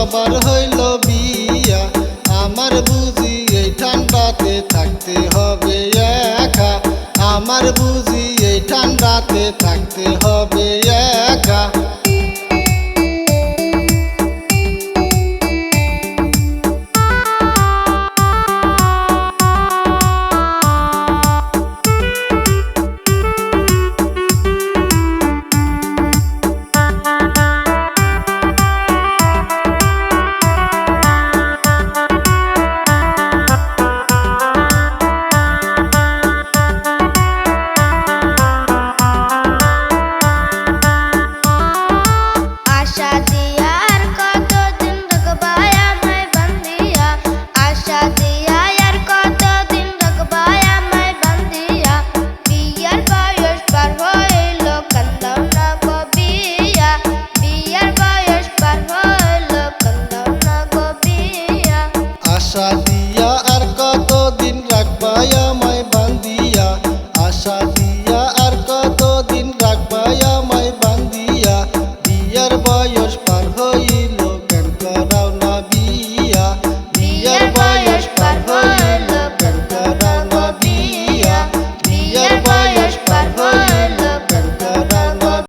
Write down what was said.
আমার হইল বিয়া, আমার বুঝি এই ঠান্ডাতে থাকতে হবে একা। আমার বুঝি এই ঠান্ডাতে থাকতে হবে